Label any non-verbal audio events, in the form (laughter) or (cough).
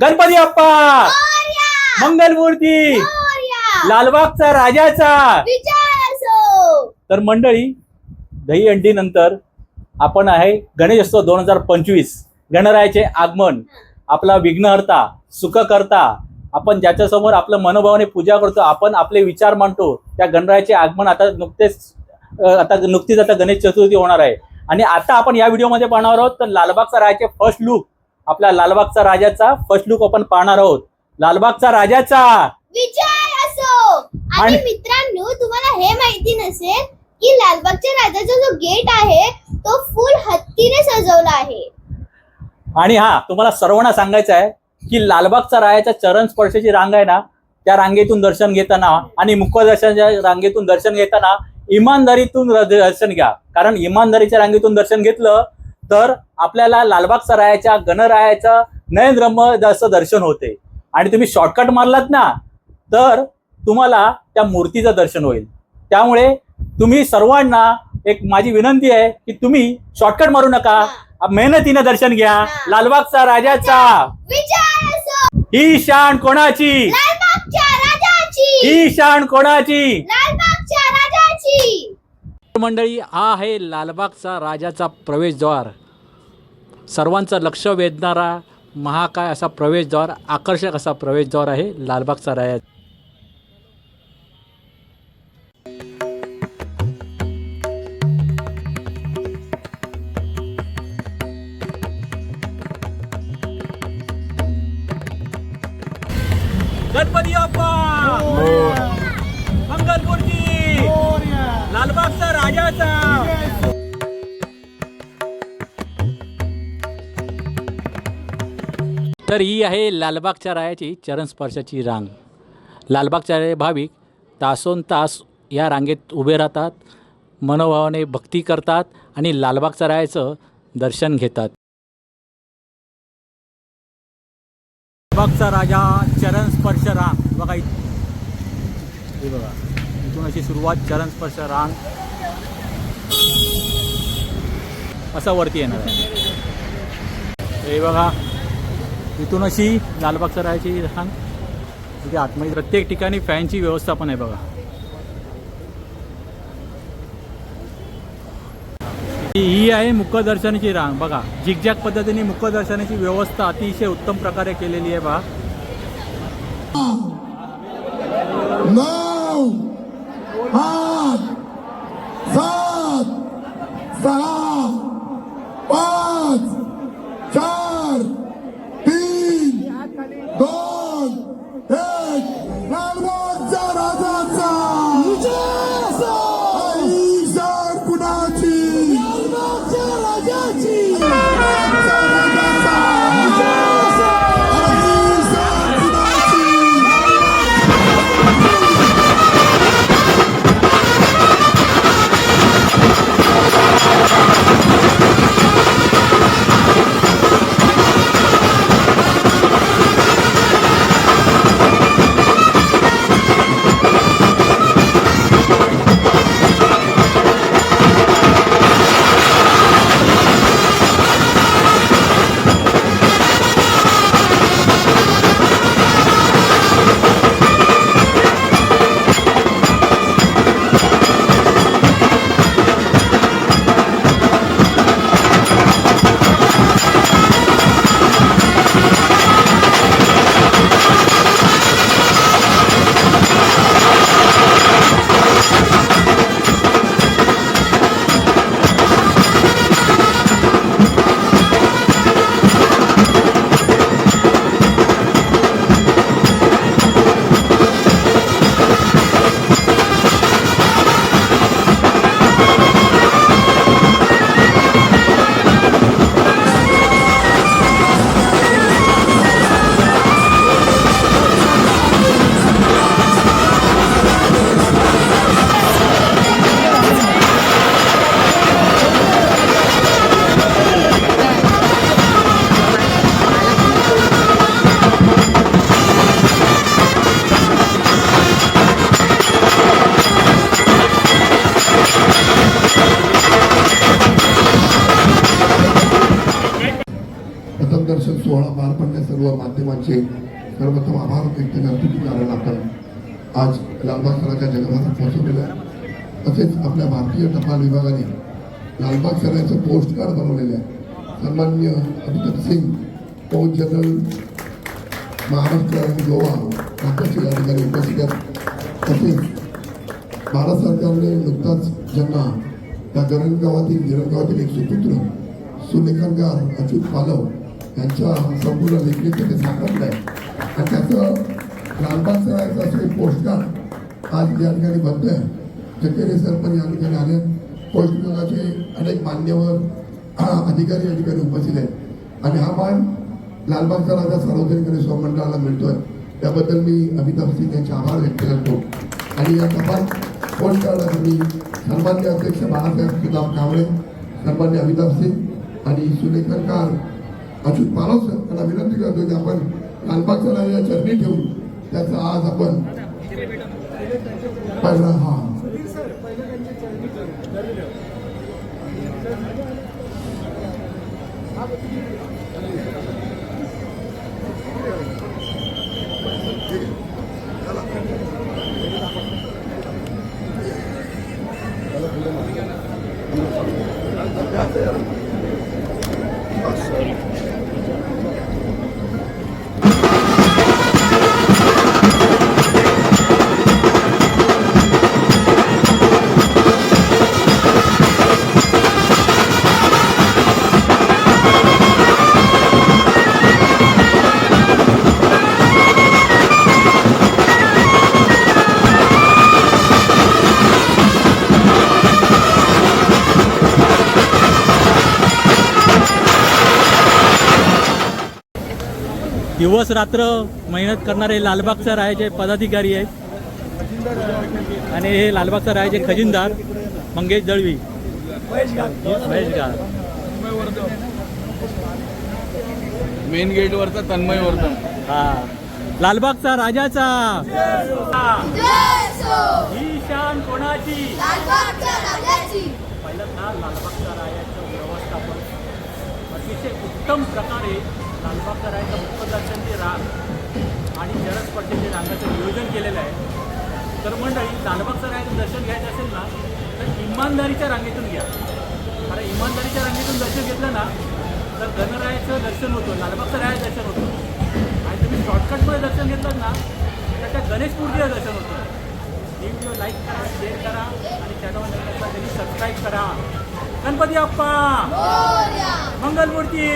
गणपती बाप्पा! मंगलमूर्ती! लालबागचा राजाचा! तर मंडळी दही अंडी नंतर आपण आहे गणेशोत्सव दोन हजार पंचवीस. गणरायाचे आगमन आपला विघ्नहर्ता सुखकर्ता आपण ज्याच्यासमोर आपलं मनोभावाने पूजा करतो आपण आपले विचार मांडतो त्या गणरायाचे आगमन आता नुकतेच आता नुकतीच आता गणेश चतुर्थी होणार आहे. आणि आता आपण या व्हिडिओमध्ये पाहणार आहोत तर लालबागचा राजाचे फर्स्ट लुक आपल्या लालबागचा राजाचा फर्स्ट लुक आपण पाहणार आहोत. लालबागचा राजाचा! विजय असो! आणि आणि- मित्रांनो तुम्हाला हे माहिती नसेल की लालबागच्या राजाचा जो गेट आहे तो फुल हत्तीने सजवला आहे. आणि हा तुम्हाला सर्वांना सांगायचं आहे की लालबागचा रायाच्या चरण स्पर्शाची रांग आहे ना त्या रांगेतून दर्शन घेताना आणि मुखदर्शनाच्या रांगेतून दर्शन घेताना इमानदारीतून र- दर्शन घ्या. कारण इमानदारीच्या रांगेतून दर्शन घेतलं तर आपल्याला लालबागचा रायाच्या गणरायाचं नयनरम्य असं दर्शन होते. आणि तुम्ही शॉर्टकट मारलात ना तर तुम्हाला त्या मूर्तीचं दर्शन होईल. त्यामुळे तुम्ही सर्वांना एक माझी विनंती आहे की तुम्ही शॉर्टकट मारू नका. मेहनतीने दर्शन घ्या. लालबागचा राजाचा. ही शान कोणाची? ही शान कोणाची? मंडळी हा आहे लालबागचा राजाचा प्रवेशद्वार. सर्वांचं लक्ष वेधणारा महाकाय असा प्रवेशद्वार आकर्षक असा प्रवेशद्वार आहे लालबागचा राजा. गणपती बाप्पा! मंगलमूर्ती लालबागचा राजाचा. तर ही आहे लालबागच्या रायाची चरणस्पर्शाची रांग. लालबागच्या राय भाविक तासोन तास या रांगेत उभे राहतात मनोभावाने भक्ती करतात आणि लालबागच्या रायाचं दर्शन घेतात. लालबागचा राजा चरणस्पर्श रांग. बघा हे बघा. इथून अशी सुरुवात चरणस्पर्श रांग असं वरती येणार आहे. हे बघा इथून अशी लालबागचा राहायची रांग. तिथे आतमध्ये प्रत्येक ठिकाणी फॅनची व्यवस्था पण आहे बघा. ही आहे मुखदर्शनाची रांग. बघा झिकझॅक पद्धतीने मुखदर्शनाची व्यवस्था अतिशय उत्तम प्रकारे केलेली आहे बघा. नऊ आठ सात प्रथमदर्शन सोहळा पार पडण्या सर्व माध्यमांचे सर्वप्रथम आभार व्यक्त करतो आपण आज लालबाग सराच्या जगभागात पोहोचवलेला आहे. तसेच आपल्या भारतीय टपाल विभागाने लालबाग सराचं पोस्ट कार्ड बनवलेलं आहे. सन्मान्य अमिताभ सिंग पौज जनरल महाराष्ट्र गोवा राज्याचे अधिकारी उपस्थित तसेच भारत सरकारने नुकताच ज्यांना त्या गरण गावातील गिरण गावातील एक सुपुत्र सुलेखनकार अच्युत पालव यांच्या संपूर्ण लेखणीचं ते सांगितलं आहे. आणि त्याचं लालबाग सरायचं असं एक पोस्टकार्ड आज या ठिकाणी बनतं आहे. जकेरे सरपंच या ठिकाणी आले पोस्ट विभागाचे अनेक मान्यवर (clears throat) अधिकारी या ठिकाणी उपस्थित आहेत. आणि हा मान लालबागचा सार्वजनिक गणेश मंडळाला मिळतोय. त्याबद्दल मी अमिताभ सिंग यांचे आभार व्यक्त करतो. आणि या टपाल पोस्ट कार्डासाठी सन्मान्य अध्यक्ष बाळासाहेब सुदाम कांबळे सन्मान्य अमिताभ सिंग आणि सुलेखनकार अच्युत पालव सर यांना विनंती करतो की आपण लालबागच्या राजाच्या चरणी ठेवून त्याचा आज आपण पहिला हा दिवस रात्र मेहनत करणारे लालबागचा रायाचे पदाधिकारी आहेत. आणि हे लालबागचा रायाचे खजिनदार मंगेश दळवी. महेश गार मेन गेटवरचा तन्मय वर्धन. हा. लालबागचा राजाचा ही शान कोणाची? पहिल्यांदा लालबागचा रायाचं व्यवस्थापन अतिशय उत्तम प्रकारे लालबागचा रायाचं मुखदर्शनची रांग आणि जलस्पर्शेचे रांगाचं नियोजन केलेलं आहे. तर मंडळी लालबागचा रायाचं दर्शन घ्यायचं असेल ना तर इमानदारीच्या रांगेतून घ्या. कारण इमानदारीच्या रांगेतून दर्शन घेतलं ना तर गणरायाचं दर्शन होतं लालबागचं रायाचं दर्शन होतं. आणि तुम्ही शॉर्टकटमध्ये दर्शन घेतलं ना तर त्या गणेश मूर्तीचं दर्शन होतं. ही व्हिडिओ लाईक करा शेअर करा आणि चॅनल सबस्क्राईब करा. गणपती अप्पा मंगलमूर्ती